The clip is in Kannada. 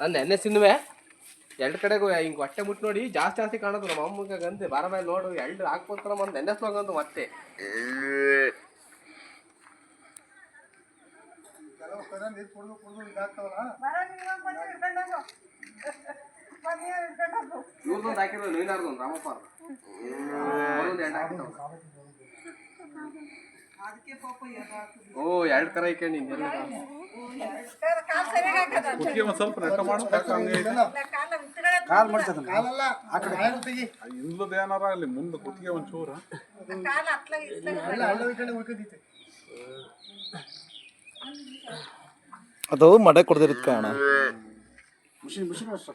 ನಾನು ನೆನ್ನೆ ಸಿನ್ಮೆ. ಎರಡು ಕಡೆಗೂ ಹಿಂಗ್ ಹೊಟ್ಟೆ ಮುಟ್ಟು ನೋಡಿ ಜಾಸ್ತಿ ಜಾಸ್ತಿ ಕಾಣೋದು ನಮ್ಮ ಅಮ್ಮಗ ಗಂತೆ ಬಾರ ಮೇಲೆ ನೋಡು ಎರಡು ಹಾಕ್ಬೋತಾರ ಒಂದು ನೆನ್ನೆ ಸ್ಲೋಗಂತು ಮತ್ತೆ. ಇವ್ರದೊಂದು ಹಾಕಿರೋದು ನೀನಾರ್ದೊಂದು ರಾಮಪ್ಪ ಅವ್ರೊಂದು ಎರಡು ಹಾಕಿರ್ತಾವ ಓ ಎರಡು ಕರ ಒಂದು ಒಂದ್ ಸ್ವಲ್ಪ ನೆಟ್ಟ ಮಾಡು. ಯಾಕೆ ಹಂಗೆ ಐತೆ? ಕಾಲ್ ಮಾಡ್ಸದ ಕಾಲಲ್ಲ ಆ ಕಡೆ ಕಾಲು ತೆಗಿ. ಇಲ್ಲದ ಏನಾರ ಅಲ್ಲಿ ಮುಂದೆ ಕುತ್ತಿಗೆ ಒಂದು ಚೂರು ಅದು ಮಡೆ ಕೊಡ್ದಿರತ್ ಕಾಣ ಮುಷಿ ಮುಷಿ ಅಷ್ಟ